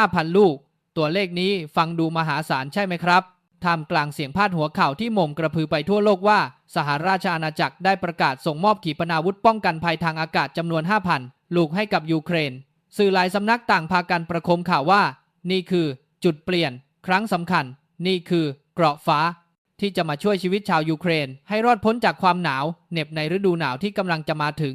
5,000 ลูก ตัวเลขนี้ฟังดูมหาศาลใช่ไหมครับท่ามกลางเสียงพาดหัวข่าวที่หม่มกระพือไปทั่วโลกว่า สหราชอาณาจักรได้ประกาศส่งมอบขีปนาวุธป้องกันภัยทางอากาศจำนวน 5,000 ลูกให้กับยูเครน สื่อหลายสำนักต่างพากันประโคมข่าวว่า นี่คือจุดเปลี่ยน ครั้งสำคัญ นี่คือเกราะฟ้า ที่จะมาช่วยชีวิตชาวยูเครน ให้รอดพ้นจากความหนาวเหน็บในฤดูหนาวที่กำลังจะมาถึง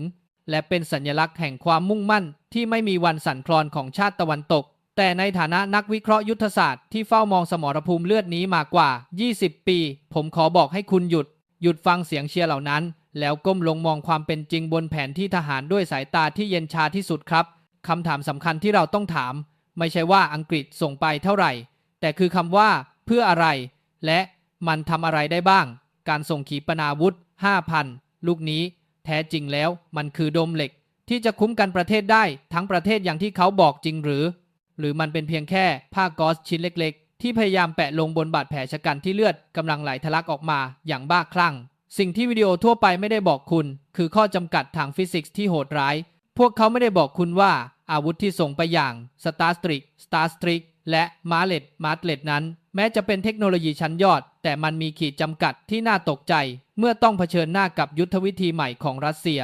และเป็นสัญลักษณ์แห่งความมุ่งมั่นที่ไม่มีวันสั่นคลอนของชาติตะวันตก แต่ในฐานะนักวิเคราะห์ยุทธศาสตร์ที่เฝ้ามองสมรภูมิเลือดนี้มากว่า 20 ปี ผมขอบอกให้คุณหยุด หยุดฟังเสียงเชียร์เหล่านั้น แล้วก้มลงมองความเป็นจริงบนแผนที่ทหารด้วยสายตาที่เย็นชาที่สุดครับคำถามสำคัญที่เราต้องถาม ไม่ใช่ว่าอังกฤษส่งไปเท่าไหร่ แต่คือคำว่าเพื่ออะไร และมันทำอะไรได้บ้าง การส่งขีปนาวุธ 5,000 ลูกนี้ แท้จริงแล้วมันคือโดมเหล็ก ที่จะคุ้มกันประเทศได้ทั้งประเทศอย่างที่เขาบอกจริงหรือ หรือมันเป็นเพียงแค่ผ้ากอซชิ้นเล็กๆ ที่พยายามแปะลงบนบาดแผลชะกันที่เลือดกำลังไหลทะลักออกมาอย่างบ้าคลั่ง สิ่งที่วิดีโอทั่วไปไม่ได้บอกคุณ คือข้อจำกัดทางฟิสิกส์ที่โหดร้าย พวกเขาไม่ได้บอกคุณว่าอาวุธที่ส่งไปอย่าง Star s t r i k Star s t r i k และ m a r l e t m a r l e t นั้น แม้จะเป็นเทคโนโลยีชั้นยอด แต่มันมีขีดจำกัดที่น่าตกใจ เมื่อต้องเผชิญหน้ากับยุทธวิธีใหม่ของรัสเซีย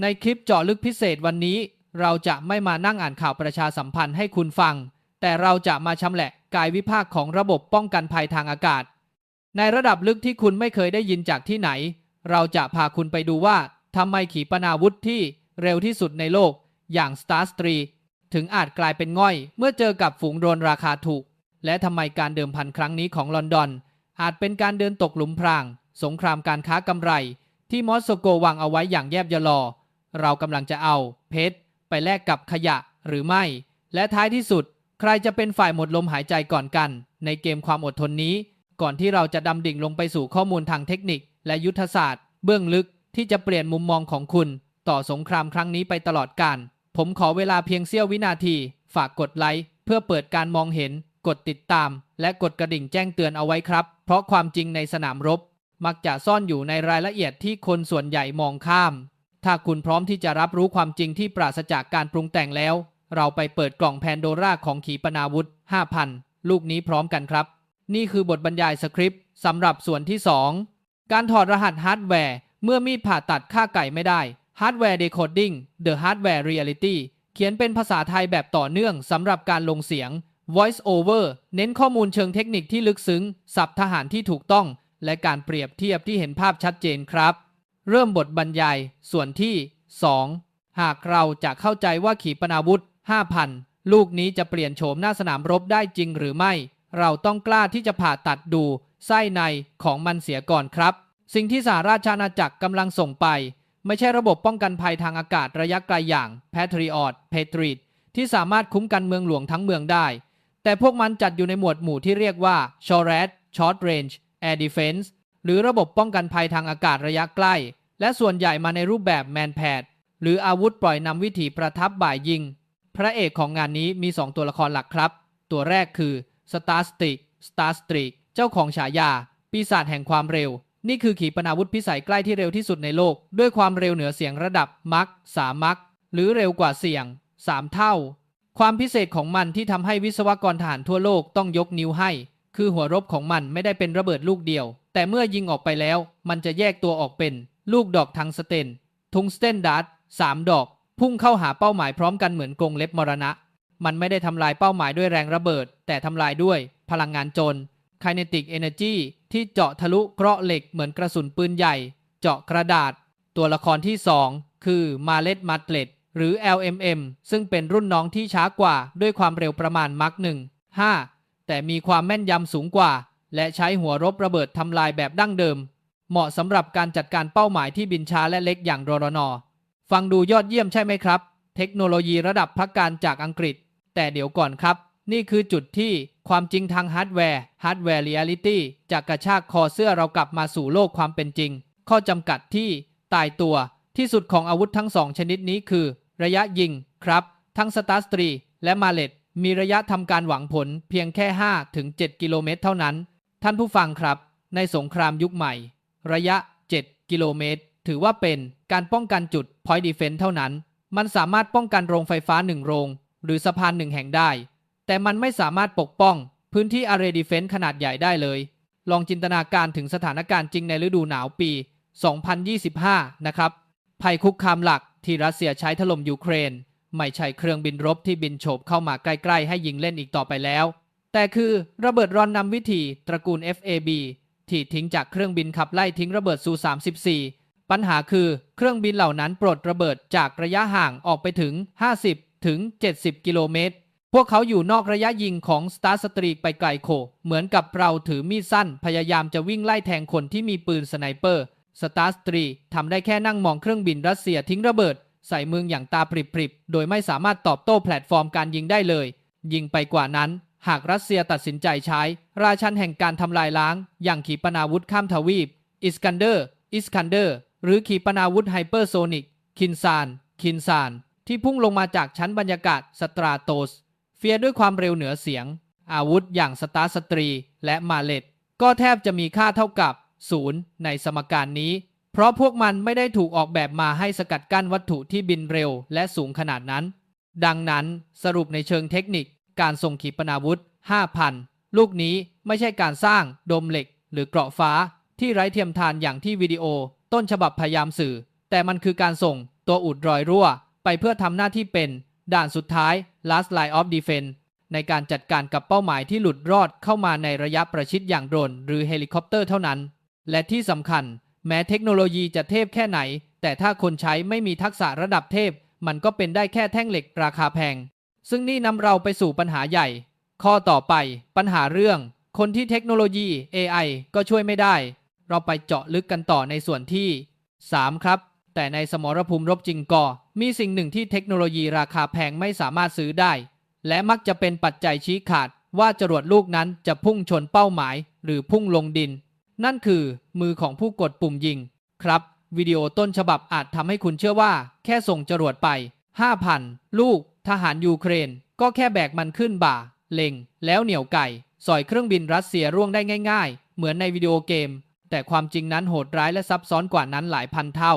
ในคลิปเจาะลึกพิเศษวันนี้ เราจะไม่มานั่งอ่านข่าวประชาสัมพันธ์ให้คุณฟัง แต่เราจะมาชำแหละกายวิภาคของระบบป้องกันภัยทางอากาศ ในระดับลึกที่คุณไม่เคยได้ยินจากที่ไหน เราจะพาคุณไปดูว่าทำไมขีปนาวุธที่เร็วที่สุดในโลก อย่าง Star s t r e ถึงอาจกลายเป็นง่อย เมื่อเจอกับฝูงโดรนราคาถูก และทำไมการเดิมพันครั้งนี้ของลอนดอน อาจเป็นการเดินตกหลุมพราง สงครามการค้ากำไร ที่มอสโกวางเอาไว้อย่างแยบยลอ เรากำลังจะเอาเพชร ไปแลกกับขยะหรือไม่ และท้ายที่สุด ใครจะเป็นฝ่ายหมดลมหายใจก่อนกัน ในเกมความอดทนนี้ ก่อนที่เราจะดำดิ่งลงไปสู่ข้อมูลทางเทคนิค และยุทธศาสตร์ เบื้องลึกที่จะเปลี่ยนมุมมองของคุณ ต่อสงครามครั้งนี้ไปตลอดกาลผมขอเวลาเพียงเสี้ยววินาที ฝากกดไลค์เพื่อเปิดการมองเห็น กดติดตาม และกดกระดิ่งแจ้งเตือนเอาไว้ครับ เพราะความจริงในสนามรบ มักจะซ่อนอยู่ในรายละเอียดที่คนส่วนใหญ่มองข้าม ถ้าคุณพร้อมที่จะรับรู้ความจริงที่ปราศจากการปรุงแต่งแล้ว เราไปเปิดกล่องแพนโดราของขีปนาวุธ 5,000 ลูกนี้พร้อมกันครับ นี่คือบทบรรยายสคริปต์สำหรับส่วนที่ 2 การถอดรหัสฮาร์ดแวร์ เมื่อมีดผ่าตัดฆ่าไก่ไม่ได้ Hardware Decoding The Hardware Reality เขียนเป็นภาษาไทยแบบต่อเนื่องสำหรับการลงเสียง Voice Over เน้นข้อมูลเชิงเทคนิคที่ลึกซึ้งสับทหารที่ถูกต้อง และการเปรียบเทียบที่เห็นภาพชัดเจนครับ เริ่มบทบรรยาย ส่วนที่ 2 หากเราจะเข้าใจว่าขีปนาวุธ 5,000 ลูกนี้จะเปลี่ยนโฉมหน้าสนามรบได้จริงหรือไม่ เราต้องกล้าที่จะผ่าตัดดู ไส้ในของมันเสียก่อนครับ สิ่งที่สหราชอาณาจักรกำลังส่งไป ไม่ใช่ระบบป้องกันภัยทางอากาศระยะไกลอย่าง Patriot Patriot ที่สามารถคุ้มกันเมืองหลวงทั้งเมืองได้ แต่พวกมันจัดอยู่ในหมวดหมู่ที่เรียกว่า SHORAD Short Range Air Defense หรือระบบป้องกันภัยทางอากาศระยะใกล้ และส่วนใหญ่มาในรูปแบบ Manpad หรืออาวุธปล่อยนำวิถีประทับบ่ายยิง พระเอกของงานนี้มี 2 ตัวละครหลักครับ ตัวแรกคือ Star s t r i k Star s t r i k เจ้าของฉายา ปีศาจแห่งความเร็ว นี่คือขีปนาวุธพิสัยใกล้ที่เร็วที่สุดในโลก ด้วยความเร็วเหนือเสียงระดับมักสามมักหรือเร็วกว่าเสียง 3 เท่า ความพิเศษของมันที่ทำให้วิศวกรทหารทั่วโลกต้องยกนิ้วให้ คือหัวรบของมันไม่ได้เป็นระเบิดลูกเดียว แต่เมื่อยิงออกไปแล้ว มันจะแยกตัวออกเป็น ลูกดอกทังสเตนทุงสเตนดัตสามดอก พุ่งเข้าหาเป้าหมายพร้อมกันเหมือนกรงเล็บมรณะ มันไม่ได้ทำลายเป้าหมายด้วยแรงระเบิด แต่ทำลายด้วยพลังงานจน Kinetic Energy ที่เจาะทะลุเกราะเหล็กเหมือนกระสุนปืนใหญ่ เจาะกระดาษ ตัวละครที่ 2 คือมาเลตมัตเลตหรือ LMM ซึ่งเป็นรุ่นน้องที่ช้ากว่าด้วยความเร็วประมาณมักหนึ่ง5แต่มีความแม่นยำสูงกว่า และใช้หัวรบระเบิดทำลายแบบดั้งเดิม เหมาะสำหรับการจัดการเป้าหมายที่บินช้าและเล็กอย่างรรนอฟังดูยอดเยี่ยมใช่ไหมครับ เทคโนโลยีระดับพักการจากอังกฤษ แต่เดี๋ยวก่อนครับ นี่คือจุดที่ความจริงทางฮาร์ดแวร์ฮาร์ดแวร์เรียลิตี้จะกระชากคอเสื้อเรากลับมาสู่โลกความเป็นจริง ข้อจำกัดที่ตายตัวที่สุดของอาวุธทั้งสองชนิดนี้คือ ระยะยิงครับ ทั้งสตาร์สตรี และมาเลตมีระยะทำการหวังผลเพียงแค่5ถึง7กิโลเมตรเท่านั้น ท่านผู้ฟังครับ ในสงครามยุคใหม่ ระยะ 7 กิโลเมตร ถือว่าเป็นการป้องกันจุด point defense เท่านั้น มันสามารถป้องกันโรงไฟฟ้าหนึ่งโรง หรือสะพานหนึ่งแห่งได้ แต่มันไม่สามารถปกป้อง พื้นที่อารีดิเฟนส์ขนาดใหญ่ได้เลย ลองจินตนาการถึงสถานการณ์จริงในฤดูหนาวปี 2025 นะครับ ภัยคุกคามหลักที่รัสเซียใช้ถล่มยูเครน ไม่ใช่เครื่องบินรบที่บินโฉบเข้ามาใกล้ ๆ ให้ยิงเล่นอีกต่อไปแล้ว แต่คือระเบิดรอนนำวิธีตระกูล FAB ที่ทิ้งจากเครื่องบินขับไล่ทิ้งระเบิดซู34ปัญหาคือเครื่องบินเหล่านั้นปลดระเบิดจากระยะห่างออกไปถึง 50 ถึง 70 กิโลเมตร พวกเขาอยู่นอกระยะยิงของ Star Streak ไปไกลโคเหมือนกับเราถือมีดสั้น พยายามจะวิ่งไล่แทงคนที่มีปืนสไนเปอร์ Star Streak ทำได้แค่นั่งมองเครื่องบินรัสเซียทิ้งระเบิด ใส่เมืองอย่างตาปริบๆ โดยไม่สามารถตอบโต้แพลตฟอร์มการยิงได้เลย ยิงไปกว่านั้น หากรัสเซียตัดสินใจใช้ ราชันแห่งการทำลายล้าง อย่างขีปนาวุธข้ามทวีป อิสกันเดอร์ อิสกันเดอร์ หรือขีปนาวุธไฮเปอร์โซนิก คินซาน คินซาน ที่พุ่งลงมาจากชั้นบรรยากาศสตราโตส เฟียด้วยความเร็วเหนือเสียง อาวุธอย่างสตาร์สตรี และมาเลตก็แทบจะมีค่าเท่ากับศูนย์ในสมการนี้ เพราะพวกมันไม่ได้ถูกออกแบบมาให้สกัดกั้นวัตถุที่บินเร็วและสูงขนาดนั้น ดังนั้นสรุปในเชิงเทคนิค การส่งขีปนาวุธ 5,000 ลูกนี้ไม่ใช่การสร้างโดมเหล็ก หรือเกราะฟ้าที่ไร้เทียมทานอย่างที่วิดีโอ ต้นฉบับพยายามสื่อ แต่มันคือการส่งตัวอุดรอยรั่ว ไปเพื่อทำหน้าที่เป็น ด่านสุดท้าย last line of defense ในการจัดการกับเป้าหมายที่หลุดรอดเข้ามาในระยะประชิดอย่างโดรนหรือเฮลิคอปเตอร์เท่านั้น และที่สำคัญ แม้เทคโนโลยีจะเทพแค่ไหน แต่ถ้าคนใช้ไม่มีทักษะระดับเทพ มันก็เป็นได้แค่แท่งเหล็กราคาแพง ซึ่งนี่นำเราไปสู่ปัญหาใหญ่ ข้อต่อไปปัญหาเรื่อง คนที่เทคโนโลยี AI ก็ช่วยไม่ได้ เราไปเจาะลึกกันต่อในส่วนที่ 3 ครับ แต่ในสมรภูมิรบจริงก็มีสิ่งหนึ่งที่เทคโนโลยีราคาแพงไม่สามารถซื้อได้ และมักจะเป็นปัจจัยชี้ขาดว่าจรวดลูกนั้นจะพุ่งชนเป้าหมาย หรือพุ่งลงดิน นั่นคือมือของผู้กดปุ่มยิง ครับ วิดีโอต้นฉบับอาจทำให้คุณเชื่อว่า แค่ส่งจรวดไป 5,000 ลูก ทหารยูเครนก็แค่แบกมันขึ้นบ่า เล็ง แล้วเหนี่ยวไก่ สอยเครื่องบินรัสเซียร่วงได้ง่ายๆ เหมือนในวิดีโอเกม แต่ความจริงนั้นโหดร้ายและซับซ้อนกว่านั้นหลายพันเท่า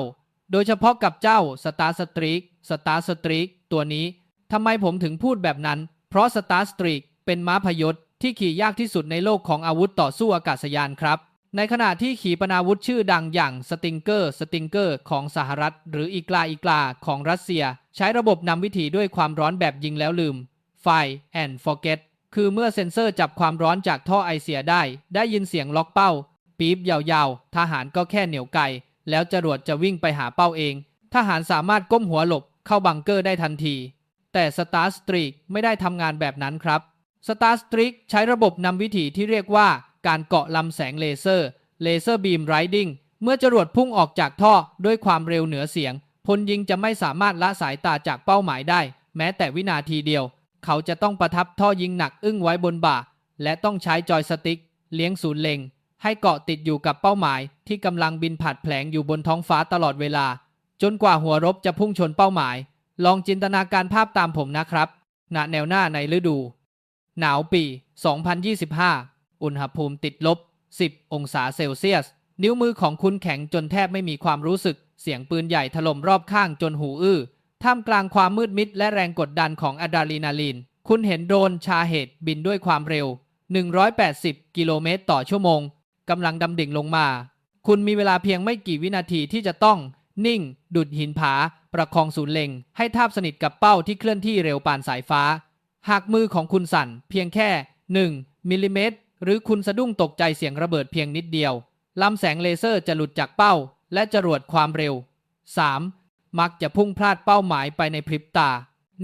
โดยเฉพาะกับเจ้าสตาร์สตรีกสตาร์สตรีกตัวนี้ทำไมผมถึงพูดแบบนั้น เพราะสตาร์สตรีกเป็นม้าพยศที่ขี่ยากที่สุดในโลกของอาวุธต่อสู้อากาศยานครับ ในขณะที่ขีปนาวุธชื่อดังอย่างสติงเกอร์ สติงเกอร์ของสหรัฐ หรืออีกลาอีกลาของรัสเซีย ใช้ระบบนำวิถีด้วยความร้อนแบบยิงแล้วลืม Fire and Forget คือเมื่อเซ็นเซอร์จับความร้อนจากท่อไอเสียได้ ได้ยินเสียงล็อกเป้า ปี๊บยาวๆ ทหารก็แค่เหนียวไกแล้วจรวดจะวิ่งไปหาเป้าเอง ทหารสามารถก้มหัวหลบเข้าบังเกอร์ได้ทันที แต่ Star Streak ไม่ได้ทำงานแบบนั้นครับ Star Streak ใช้ระบบนำวิถีที่เรียกว่า การเกาะลำแสงเลเซอร์เลเซอร์บีมไรดิงเมื่อจรวดพุ่งออกจากท่อด้วยความเร็วเหนือเสียง พลยิงจะไม่สามารถละสายตาจากเป้าหมายได้ แม้แต่วินาทีเดียว เขาจะต้องประทับท่อยิงหนักอึ้งไว้บนบ่า และต้องใช้จอยสติ๊ก เลี้ยงศูนย์เล็ง ให้เกาะติดอยู่กับเป้าหมาย ที่กำลังบินผาดแผลงอยู่บนท้องฟ้าตลอดเวลา จนกว่าหัวรบจะพุ่งชนเป้าหมาย ลองจินตนาการภาพตามผมนะครับณแนวหน้าในฤดู หนาวปี 2025 อุณหภูมิติดลบ 10 องศาเซลเซียส นิ้วมือของคุณแข็งจนแทบไม่มีความรู้สึก เสียงปืนใหญ่ถล่มรอบข้างจนหูอื้อ ท่ามกลางความมืดมิดและแรงกดดันของอะดรีนาลีน คุณเห็นโดรนชาเหตุบินด้วยความเร็ว 180 กิโลเมตรต่อชั่วโมง กำลังดำดิ่งลงมา คุณมีเวลาเพียงไม่กี่วินาทีที่จะต้อง นิ่ง ดุดหินผา ประคองศูนย์เล็ง ให้ทาบสนิทกับเป้าที่เคลื่อนที่เร็วปานสายฟ้า หากมือของคุณสั่นเพียงแค่ 1 มิลลิเมตร หรือคุณสะดุ้งตกใจเสียงระเบิดเพียงนิดเดียวลำแสงเลเซอร์จะหลุดจากเป้า และจรวดความเร็ว 3. มักจะพุ่งพลาดเป้าหมายไปในพริบตา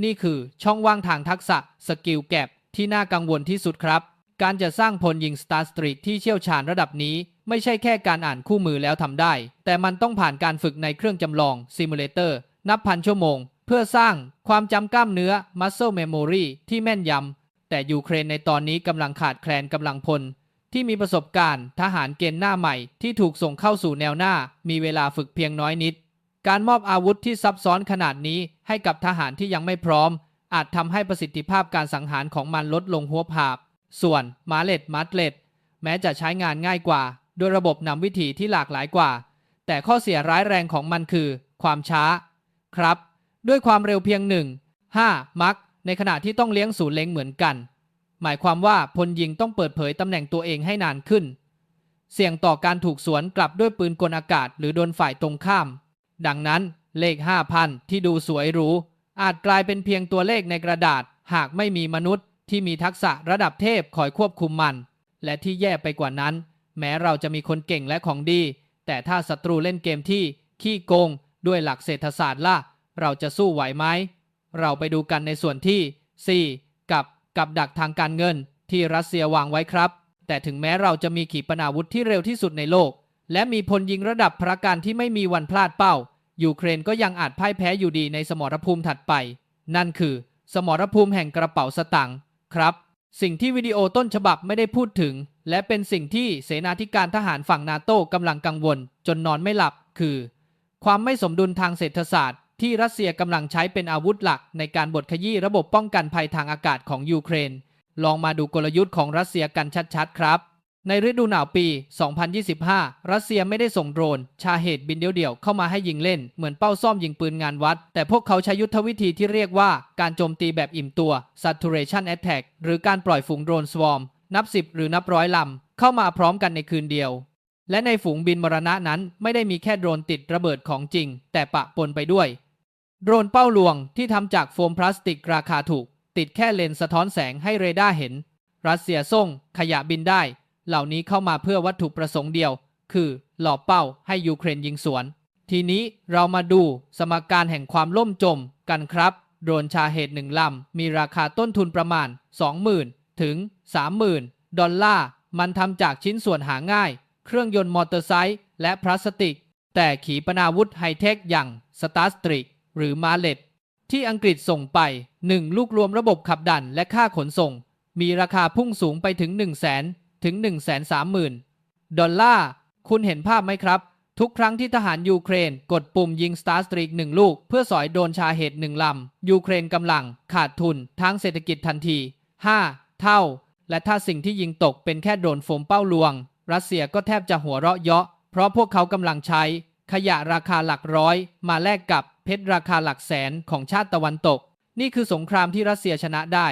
นี่คือช่องว่างทางทักษะสกิลแกปที่น่ากังวลที่สุดครับ การจะสร้างพลยิง Star Streak ที่เชี่ยวชาญระดับนี้ ไม่ใช่แค่การอ่านคู่มือแล้วทำได้ แต่มันต้องผ่านการฝึกในเครื่องจำลองซิมูเลเตอร์นับพันชั่วโมง เพื่อสร้างความจำกล้ามเนื้อ muscle memory ที่แม่นยำ แต่ยูเครนในตอนนี้กำลังขาดแคลนกำลังพล ที่มีประสบการณ์ทหารเกณฑ์หน้าใหม่ที่ถูกส่งเข้าสู่แนวหน้า มีเวลาฝึกเพียงน้อยนิด การมอบอาวุธที่ซับซ้อนขนาดนี้ให้กับทหารที่ยังไม่พร้อม อาจทำให้ประสิทธิภาพการสังหารของมันลดลงหัวภาพ ส่วนมาเลตมัดเลตแม้จะใช้งานง่ายกว่า โดยระบบนำวิธีที่หลากหลายกว่า แต่ข้อเสียร้ายแรงของมันคือ ความช้า ครับ ด้วยความเร็วเพียงหนึ่ง5มัก ในขณะที่ต้องเลี้ยงศูนย์เล็งเหมือนกัน หมายความว่าพลยิงต้องเปิดเผยตำแหน่งตัวเองให้นานขึ้น เสี่ยงต่อการถูกสวนกลับด้วยปืนกลอากาศหรือโดนฝ่ายตรงข้าม ดังนั้นเลข 5,000 ที่ดูสวยหรู อาจกลายเป็นเพียงตัวเลขในกระดาษ หากไม่มีมนุษย์ที่มีทักษะระดับเทพคอยควบคุมมัน และที่แย่ไปกว่านั้น แม้เราจะมีคนเก่งและของดี แต่ถ้าศัตรูเล่นเกมที่ ขี้โกง ด้วยหลักเศรษฐศาสตร์ล่ะ เราจะสู้ไหวไหม เราไปดูกันในส่วนที่ 4 กับกับดักทางการเงินที่รัสเซียวางไว้ครับ แต่ถึงแม้เราจะมีขีปนาวุธที่เร็วที่สุดในโลก และมีพลยิงระดับพระการที่ไม่มีวันพลาดเป้า ยูเครนก็ยังอาจพ่ายแพ้อยู่ดีในสมรภูมิถัดไป นั่นคือ สมรภูมิแห่งกระเป๋าสตังค์ครับ สิ่งที่วิดีโอต้นฉบับไม่ได้พูดถึง และเป็นสิ่งที่เสนาธิการทหารฝั่งนาโต้กำลังกังวล จนนอนไม่หลับ คือ ความไม่สมดุลทางเศรษฐศาสตร์ ที่รัสเซียกำลังใช้เป็นอาวุธหลักในการบดขยี้ระบบป้องกันภัยทางอากาศของยูเครน ลองมาดูกลยุทธ์ของรัสเซียกันชัดๆ ครับ ในฤดูหนาวปี 2025 รัสเซียไม่ได้ส่งโดรน ชาเหตุบินเดี่ยวๆเข้ามาให้ยิงเล่น เหมือนเป้าซ่อมยิงปืนงานวัด แต่พวกเขาใช้ยุทธวิธีที่เรียกว่าการโจมตีแบบอิ่มตัว saturation attack หรือการปล่อยฝูงโดรน swarm นับ10หรือนับร้อยลำเข้ามาพร้อมกันในคืนเดียวและในฝูงบินมรณะนั้นไม่ได้มีแค่โดรนติดระเบิดของจริง แต่ปะปนไปด้วย โดรนเป้าลวงที่ทำจากโฟมพลาสติกราคาถูก ติดแค่เลนส์สะท้อนแสงให้เรดาร์เห็น รัสเซียส่งขยะบินได้ เหล่านี้เข้ามาเพื่อวัตถุประสงค์เดียว คือหล่อเป้าให้ยูเครนยิงสวน ทีนี้เรามาดูสมการแห่งความล่มจมกันครับ โดรนชาเหตุหนึ่งลำมีราคาต้นทุนประมาณ 20,000 ถึง 30,000 ดอลลาร์ มันทำจากชิ้นส่วนหาง่าย เครื่องยนต์มอเตอร์ไซค์และพลาสติก แต่ขีปนาวุธไฮเทคอย่างสตาร์สตริก หรือมาเลตที่อังกฤษส่งไป 1 ลูกรวมระบบขับดันและค่าขนส่ง มีราคาพุ่งสูงไปถึง 1 0 0 0 0แสนถึง1 3 0 0 0 0 ดอลลาร์ คุณเห็นภาพไหมครับ ทุกครั้งที่ทหารยูเครนกดปุ่มยิง Star Streak หนึ่งลูก เพื่อสอยโดนชาเหตุหนึ่งลำ ยูเครนกำลัง ขาดทุนทางเศรษฐกิจทันที 5 เท่า และถ้าสิ่งที่ยิงตกเป็นแค่โดนโฟมเป้าลวง รัสเซียก็แทบจะหัวเราะเยาะ เพราะพวกเขากำลังใช้ ขยะราคาหลักร้อย มาแลกกับเพชรราคาหลักแสนของชาติตะวันตก นี่คือสงครามที่รัสเซียชนะได้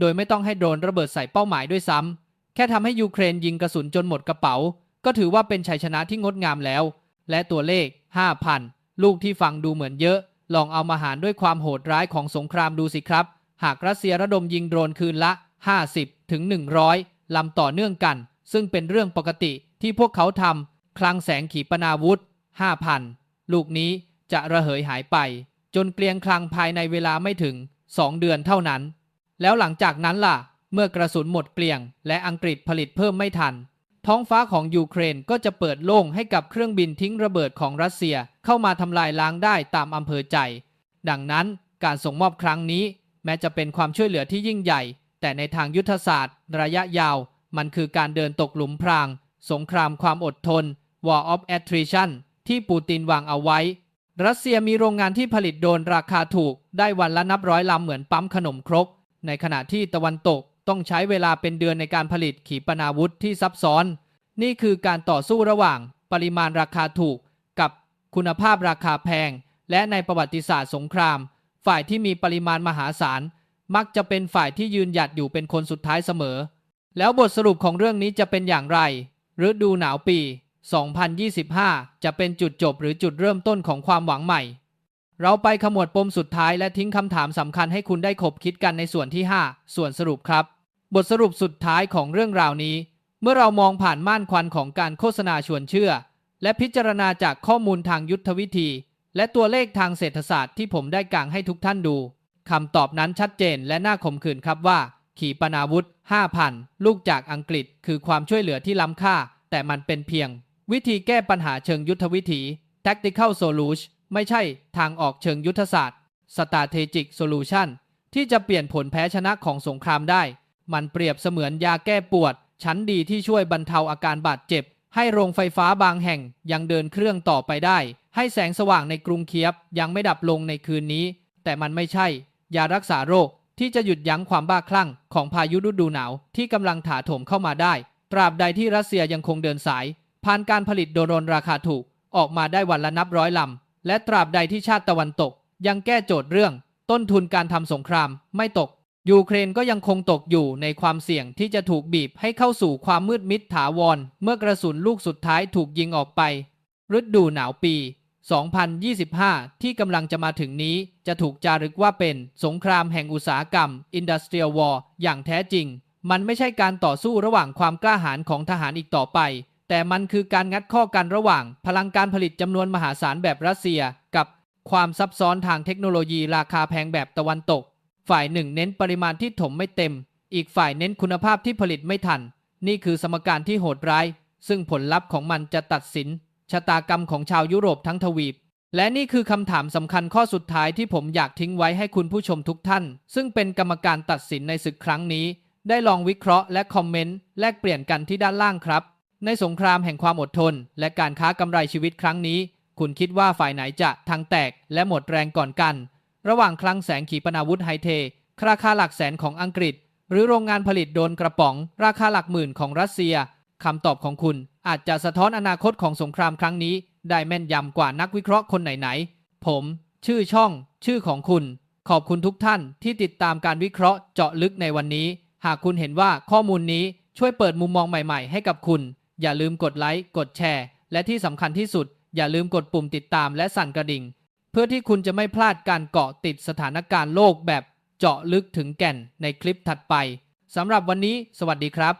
โดยไม่ต้องให้โดรนระเบิดใส่เป้าหมายด้วยซ้ำแค่ทำให้ยูเครนยิงกระสุนจนหมดกระเป๋า ก็ถือว่าเป็นชัยชนะที่งดงามแล้ว และตัวเลข 5,000 ลูกที่ฟังดูเหมือนเยอะ ลองเอามาหารด้วยความโหดร้ายของสงครามดูสิครับ หากรัสเซียระดมยิงโดรนคืนละ 50ถึง100ลำต่อเนื่องกัน ซึ่งเป็นเรื่องปกติที่พวกเขาทำคลังแสงขีปนาวุธ 5,000ลูกนี้จะระเหยหายไป จนเกลียงคลังภายในเวลาไม่ถึง2เดือนเท่านั้น แล้วหลังจากนั้นล่ะ เมื่อกระสุนหมดเกลียง และอังกฤษผลิตเพิ่มไม่ทัน ท้องฟ้าของยูเครนก็จะเปิดโล่งให้กับเครื่องบินทิ้งระเบิดของรัสเซียเข้ามาทำลายล้างได้ตามอำเภอใจ ดังนั้นการส่งมอบครั้งนี้ แม้จะเป็นความช่วยเหลือที่ยิ่งใหญ่ แต่ในทางยุทธศาสตร์ ระยะยาว มันคือการเดินตกหลุมพราง สงครามความอดทน War of Attrition ที่ปูตินวางเอาไว้ รัสเซียมีโรงงานที่ผลิตโดนราคาถูกได้วันละนับร้อยลำเหมือนปั๊มขนมครก ในขณะที่ตะวันตกต้องใช้เวลาเป็นเดือนในการผลิตขีปนาวุธที่ซับซ้อน นี่คือการต่อสู้ระหว่าง ปริมาณราคาถูก กับคุณภาพราคาแพง และในประวัติศาสตร์สงคราม ฝ่ายที่มีปริมาณมหาศาลมักจะเป็นฝ่ายที่ยืนหยัดอยู่เป็นคนสุดท้ายเสมอ แล้วบทสรุปของเรื่องนี้จะเป็นอย่างไรฤดูหนาวปี 2025 จะเป็นจุดจบหรือจุดเริ่มต้นของความหวังใหม่ เราไปขมวดปมสุดท้ายและทิ้งคำถามสำคัญให้คุณได้คบคิดกันในส่วนที่ 5 ส่วนสรุปครับ บทสรุปสุดท้ายของเรื่องราวนี้ เมื่อเรามองผ่านม่านควันของการโฆษณาชวนเชื่อ และพิจารณาจากข้อมูลทางยุทธวิธี และตัวเลขทางเศรษฐศาสตร์ที่ผมได้กางให้ทุกท่านดูคำตอบนั้นชัดเจนและน่าขมขื่นครับว่า ขีปนาวุธ 5,000 ลูกจากอังกฤษ คือความช่วยเหลือที่ล้ำค่า แต่มันเป็นเพียง วิธีแก้ปัญหาเชิงยุทธวิธี tactical solution ไม่ใช่ทางออกเชิงยุทธศาสตร์ strategic solution ที่จะเปลี่ยนผลแพ้ชนะของสงครามได้ มันเปรียบเสมือนยาแก้ปวด ชั้นดีที่ช่วยบรรเทาอาการบาดเจ็บ ให้โรงไฟฟ้าบางแห่งยังเดินเครื่องต่อไปได้ ให้แสงสว่างในกรุงเคียบยังไม่ดับลงในคืนนี้ แต่มันไม่ใช่ ยารักษาโรคที่จะหยุดยั้งความบ้าคลั่งของพายุฤดูหนาวที่กำลังถาโถมเข้ามาได้ ตราบใดที่รัสเซียยังคงเดินสาย ผ่านการผลิตโดรนราคาถูกออกมาได้วันละนับร้อยลำ และตราบใดที่ชาติตะวันตก ยังแก้โจทย์เรื่อง ต้นทุนการทำสงครามไม่ตก ยูเครนก็ยังคงตกอยู่ในความเสี่ยงที่จะถูกบีบให้เข้าสู่ความมืดมิดถาวร เมื่อกระสุนลูกสุดท้ายถูกยิงออกไป ฤดูหนาวปี 2025 ที่กำลังจะมาถึงนี้จะถูกจารึกว่าเป็นสงครามแห่งอุตสาหกรรม Industrial War อย่างแท้จริง มันไม่ใช่การต่อสู้ระหว่างความกล้าหาญของทหารอีกต่อไป แต่มันคือการงัดข้อกันระหว่าง พลังการผลิตจำนวนมหาศาลแบบรัสเซีย กับความซับซ้อนทางเทคโนโลยีราคาแพงแบบตะวันตก ฝ่ายหนึ่งเน้นปริมาณที่ถมไม่เต็ม อีกฝ่ายเน้นคุณภาพที่ผลิตไม่ทัน นี่คือสมการที่โหดร้าย ซึ่งผลลัพธ์ของมันจะตัดสิน ชะตากรรมของชาวยุโรปทั้งทวีป และนี่คือคำถามสำคัญข้อสุดท้ายที่ผมอยากทิ้งไว้ให้คุณผู้ชมทุกท่าน ซึ่งเป็นกรรมการตัดสินในศึกครั้งนี้ ได้ลองวิเคราะห์และคอมเมนต์แลกเปลี่ยนกันที่ด้านล่างครับ ในสงครามแห่งความอดทน และการค้ากำไรชีวิตครั้งนี้ คุณคิดว่าฝ่ายไหนจะทางแตกและหมดแรงก่อนกัน ระหว่างคลังแสงขีปนาวุธไฮเทราคาหลักแสนของอังกฤษ หรือโรงงานผลิตโดนกระป๋อง ราคาหลักหมื่นของรัสเซียคำตอบของคุณอาจจะสะท้อนอนาคตของสงครามครั้งนี้ ได้แม่นยำกว่านักวิเคราะห์คนไหนๆผม ชื่อช่อง ชื่อของคุณ ขอบคุณทุกท่านที่ติดตามการวิเคราะห์เจาะลึกในวันนี้ หากคุณเห็นว่าข้อมูลนี้ช่วยเปิดมุมมองใหม่ ๆ ให้กับคุณ อย่าลืมกดไลค์ กดแชร์ และที่สำคัญที่สุด อย่าลืมกดปุ่มติดตามและสั่นกระดิ่ง เพื่อที่คุณจะไม่พลาดการเกาะติดสถานการณ์โลกแบบเจาะลึกถึงแก่นในคลิปถัดไปสำหรับวันนี้ สวัสดีครับ